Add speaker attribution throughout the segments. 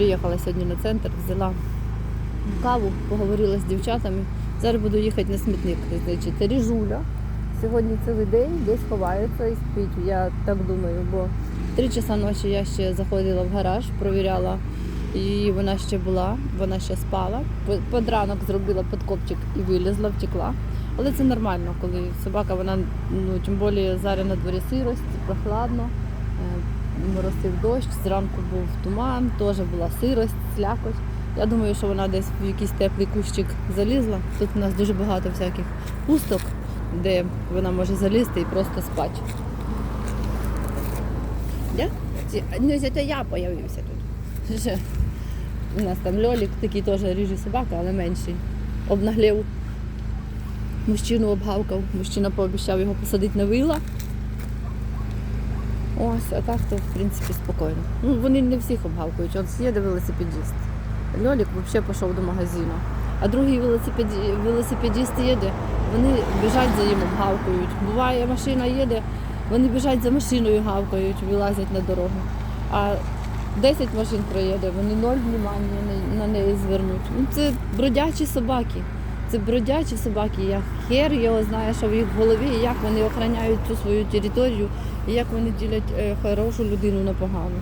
Speaker 1: Приїхала сьогодні на центр, взяла каву, поговорила з дівчатами. Зараз буду їхати на смітник. Значить, ріжуля. Сьогодні цілий день десь ховається і спить. Я так думаю, бо три часа ночі я ще заходила в гараж, провіряла, і вона ще була, вона ще спала. По- Під ранок зробила підкопчик і вилізла, втекла. Але це нормально, коли собака, вона, ну тим більше зараз на дворі сирость, прохладно, моросив дощ, зранку був туман, теж була сирость, слякоть. Я думаю, що вона десь в якийсь теплий кущик залізла. Тут у нас дуже багато всяких пусток, де вона може залізти і просто спати. Ну, це я з'явився тут. У нас там Льолік, такий теж ріжий собака, але менший. Обнаглів. Мужчину обгавкав, мужчина пообіцяв його посадити на вила. Ось, а так то в принципі спокійно. Ну, вони не всіх обгавкують. От їде велосипедист. Льолік взагалі пішов до магазину. А другий велосипеді... велосипедист їде, вони біжать за ним обгавкують. Буває, машина їде, вони біжать за машиною, гавкають, вилазять на дорогу. А 10 машин проїде, вони ноль внимання на неї звернуть. Ну, це бродячі собаки. Це бродячі собаки. Я хер його знає, що в їх голові, і як вони охороняють цю свою територію, і як вони ділять е, хорошу людину на погану.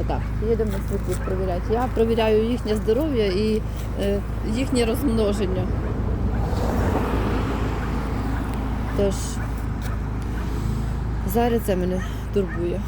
Speaker 1: Отак, їдемо на світлих перевіряти. Я перевіряю їхнє здоров'я і е, їхнє розмноження. Тож, зараз це мене турбує.